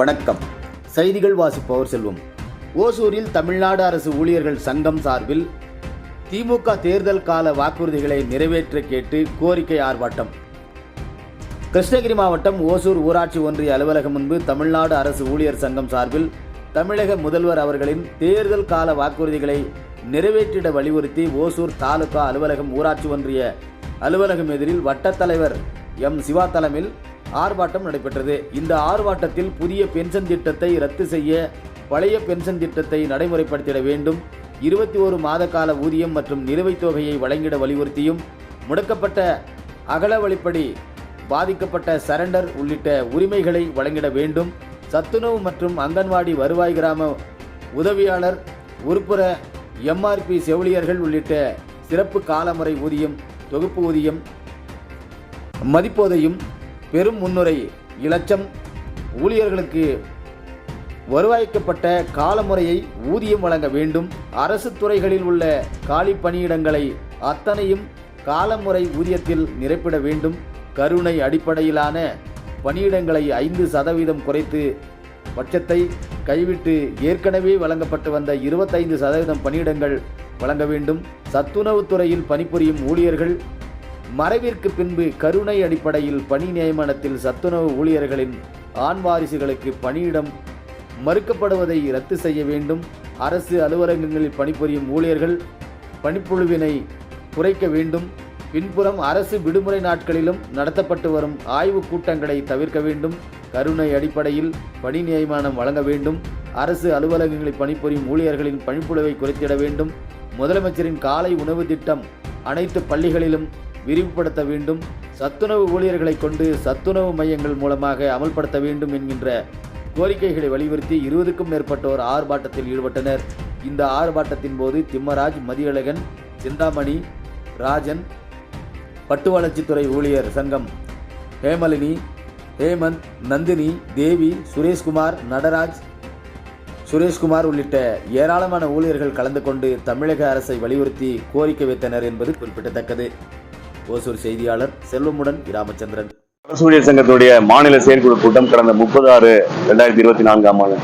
வணக்கம். செய்திகள் வாசிப்பவர் செல்வம். ஓசூரில் தமிழ்நாடு அரசு ஊழியர்கள் சங்கம் சார்பில் திமுக தேர்தல் கால வாக்குறுதிகளை நிறைவேற்ற கேட்டு கோரிக்கை ஆர்ப்பாட்டம். கிருஷ்ணகிரி மாவட்டம் ஓசூர் ஊராட்சி ஒன்றிய அலுவலகம் முன்பு தமிழ்நாடு அரசு ஊழியர் சங்கம் சார்பில் தமிழக முதல்வர் அவர்களின் தேர்தல் கால வாக்குறுதிகளை நிறைவேற்றிட வலியுறுத்தி ஓசூர் தாலுகா அலுவலகம் ஊராட்சி ஒன்றிய அலுவலகம் எதிரில் வட்டத் தலைவர் எம் சிவா தலைமையில் ஆர்ப்பாட்டம் நடைபெற்றது. இந்த ஆர்ப்பாட்டத்தில் புதிய பென்ஷன் திட்டத்தை ரத்து செய்ய பழைய பென்ஷன் திட்டத்தை நடைமுறைப்படுத்திட வேண்டும். இருபத்தி ஒரு மாத கால ஊதியம் மற்றும் நிலுவைத் தொகையை வழங்கிட வலியுறுத்தியும் முடக்கப்பட்ட அகல வழிப்படி பாதிக்கப்பட்ட சரண்டர் உள்ளிட்ட உரிமைகளை வழங்கிட வேண்டும். சத்துணவு மற்றும் அங்கன்வாடி வருவாய் கிராம உதவியாளர் உறுப்புற எம்ஆர்பி செவிலியர்கள் உள்ளிட்ட சிறப்பு காலமுறை ஊதியம் தொகுப்பு ஊதியம் மதிப்போதையும் பெரும் முன்னுரை இலட்சம். ஊழியர்களுக்கு வருவாய்க்கப்பட்ட காலமுறையை ஊதியம் வழங்க வேண்டும். அரசு துறைகளில் உள்ள காலி பணியிடங்களை அத்தனையும் காலமுறை ஊதியத்தில் நிரப்பிட வேண்டும். கருணை அடிப்படையிலான பணியிடங்களை ஐந்து சதவீதம் குறைத்து பட்சத்தை கைவிட்டு ஏற்கனவே வழங்கப்பட்டு வந்த இருபத்தைந்து சதவீதம் பணியிடங்கள் வழங்க வேண்டும். சத்துணவுத் துறையில் பணிபுரியும் ஊழியர்கள் மறைவிற்கு பின்பு கருணை அடிப்படையில் பணி நியமனத்தில் சத்துணவு ஊழியர்களின் ஆண் வாரிசுகளுக்கு பணியிடம் மறுக்கப்படுவதை ரத்து செய்ய வேண்டும். அரசு அலுவலகங்களில் பணிபுரியும் ஊழியர்கள் பணிப்புழுவினை குறைக்க வேண்டும். பின்புறம் அரசு விடுமுறை நாட்களிலும் நடத்தப்பட்டு வரும் ஆய்வுக் கூட்டங்களை தவிர்க்க வேண்டும். கருணை அடிப்படையில் பணி நியமனம் வழங்க வேண்டும். அரசு அலுவலகங்களில் பணிபுரியும் ஊழியர்களின் பணிப்புழுவை குறைத்திட வேண்டும். முதலமைச்சரின் காலை உணவு திட்டம் அனைத்து பள்ளிகளிலும் விரிவுபடுத்த வேண்டும். சத்துணவு ஊழியர்களை கொண்டு சத்துணவு மையங்கள் மூலமாக அமல்படுத்த வேண்டும் என்கின்ற கோரிக்கைகளை வலியுறுத்தி இருபதுக்கும் மேற்பட்டோர் ஆர்ப்பாட்டத்தில் ஈடுபட்டனர். இந்த ஆர்ப்பாட்டத்தின் போது திம்மராஜ் மதியழகன் சிந்தாமணி ராஜன் பட்டு வளர்ச்சித்துறை ஊழியர் சங்கம் ஹேமலினி ஹேமந்த் நந்தினி தேவி சுரேஷ்குமார் நடராஜ். சுரேஷ்குமார் உள்ளிட்ட ஏராளமான ஊழியர்கள் கலந்து கொண்டு தமிழக அரசை வலியுறுத்தி கோரிக்கை வைத்தனர் என்பது குறிப்பிடத்தக்கது. ஓசூர் செய்தியாளர் செல்வமுடன் ராமச்சந்திரன் அரசு ஊழியர் சங்கத்துடைய மாநில செயற்குழு கூட்டம் கடந்த முப்பது ஆறு ரெண்டாயிரத்தி இருபத்தி நான்காம் ஆண்டு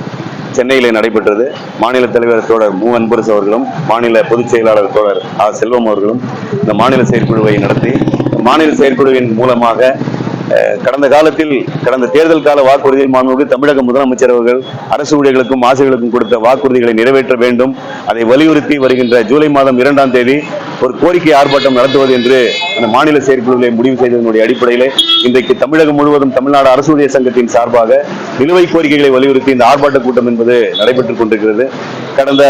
சென்னையிலே நடைபெற்றது. மாநில தலைவர் தோழர் மு. அன்பரசு அவர்களும் மாநில பொதுச் செயலாளர் தோழர் ஆ. செல்வம் அவர்களும் இந்த மாநில செயற்குழுவை நடத்தி மாநில செயற்குழுவின் மூலமாக கடந்த காலத்தில் கடந்த தேர்தல் கால வாக்குறுதியை மாண்புமிகு தமிழக முதலமைச்சர் அவர்கள் அரசு ஊழியர்களுக்கும் ஆசிரியர்களுக்கும் கொடுத்த வாக்குறுதிகளை நிறைவேற்ற வேண்டும். அதை வலியுறுத்தி வருகின்ற ஜூலை மாதம் இரண்டாம் தேதி ஒரு கோரிக்கை ஆர்ப்பாட்டம் நடத்துவது என்று அந்த மாநில செயற்குழுவை முடிவு செய்ததனுடைய அடிப்படையிலே இன்றைக்கு தமிழகம் முழுவதும் தமிழ்நாடு அரசு ஊழியர் சங்கத்தின் சார்பாக நிலுவை கோரிக்கைகளை வலியுறுத்தி இந்த ஆர்ப்பாட்ட கூட்டம் என்பது நடைபெற்றுக் கொண்டிருக்கிறது. கடந்த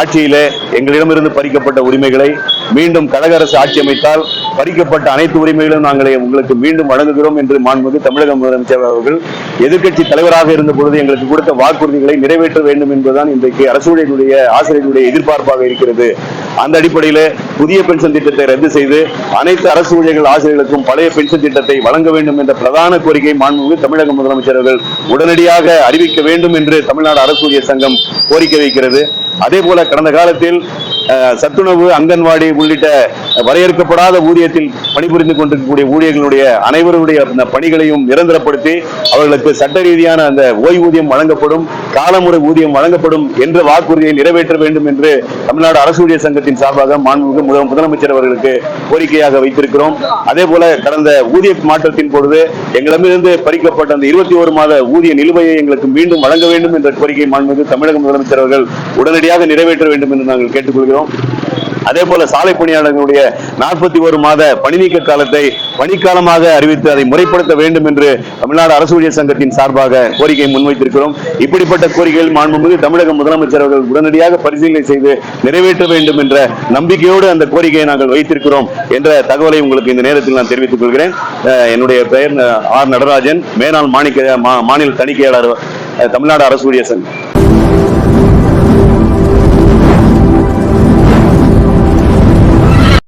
ஆட்சியிலே எங்களிடமிருந்து பறிக்கப்பட்ட உரிமைகளை மீண்டும் கழக அரசு ஆட்சி அமைத்தால் பறிக்கப்பட்ட அனைத்து உரிமைகளும் நாங்கள் உங்களுக்கு மீண்டும் வழங்குகிறோம் என்று மாண்புமிகு தமிழக முதலமைச்சர் அவர்கள் எதிர்கட்சி தலைவராக இருந்த பொழுது எங்களுக்கு கொடுத்த வாக்குறுதிகளை நிறைவேற்ற வேண்டும் என்பதுதான் இன்றைக்கு அரசுடைய ஆசிரியர்களுடைய எதிர்பார்ப்பாக இருக்கிறது. அந்த அடிப்படையில் புதிய பென்ஷன் திட்டத்தை ரத்து செய்து அனைத்து அரசு ஊழியர்கள் ஆசிரியர்களுக்கும் பழைய பென்ஷன் திட்டத்தை வழங்க வேண்டும் என்ற பிரதான கோரிக்கை மாண்புமிகு தமிழக முதலமைச்சர்கள் உடனடியாக அறிவிக்க வேண்டும் என்று தமிழ்நாடு அரசு ஊழியர் சங்கம் கோரிக்கை வைக்கிறது. அதே போல கடந்த காலத்தில் சத்துணவு அங்கன்வாடி உள்ளிட்ட வரையறுக்கப்படாத ஊதியத்தில் பணிபுரிந்து கொண்டிருக்கக்கூடிய ஊழியர்களுடைய அனைவருடைய பணிகளையும் நிரந்தரப்படுத்தி அவர்களுக்கு சட்ட ரீதியான அந்த ஓய்வூதியம் வழங்கப்படும் காலமுறை ஊதியம் வழங்கப்படும் என்ற வாக்குறுதியை நிறைவேற்ற வேண்டும் என்று தமிழ்நாடு அரசு ஊழியர் சங்கத்தின் சார்பாக மாண்புமிகு முதல் முதலமைச்சர் அவர்களுக்கு கோரிக்கையாக வைத்திருக்கிறோம். அதே போல கடந்த ஊதிய மாற்றத்தின் பொழுது எங்களிடமிருந்து பறிக்கப்பட்ட அந்த இருபத்தி ஒரு மாத ஊதிய நிலுவையை எங்களுக்கு மீண்டும் வழங்க வேண்டும் என்ற கோரிக்கை மாண்புமிகு தமிழக முதலமைச்சர் அவர்கள் உடனடியாக நிறைவேற்ற வேண்டும் என்று நாங்கள் கேட்டுக்கொள்கிறோம். அதே போல சாலை பணியாளர்களுடைய நாற்பத்தி ஒரு மாத பணிநீக்க காலத்தை பணிக்காலமாக அறிவித்து அதை முறைப்படுத்த வேண்டும் என்று தமிழ்நாடு அரசு ஊழியர் சங்கத்தின் சார்பாக கோரிக்கை முன்வைத்திருக்கிறோம். இப்படிப்பட்ட கோரிக்கைகள் மாண்புமிகு தமிழக முதலமைச்சர் அவர்கள் உடனடியாக பரிசீலனை செய்து நிறைவேற்ற வேண்டும் என்ற நம்பிக்கையோடு அந்த கோரிக்கையை நாங்கள் வைத்திருக்கிறோம் என்ற தகவலை உங்களுக்கு இந்த நேரத்தில் நான் தெரிவித்துக் கொள்கிறேன். என்னுடைய பெயர் ஆர் நடராஜன் மேனாள் மாணிக்க மாநில தணிக்கையாளர் தமிழ்நாடு அரசு ஊழியர் சங்கம்.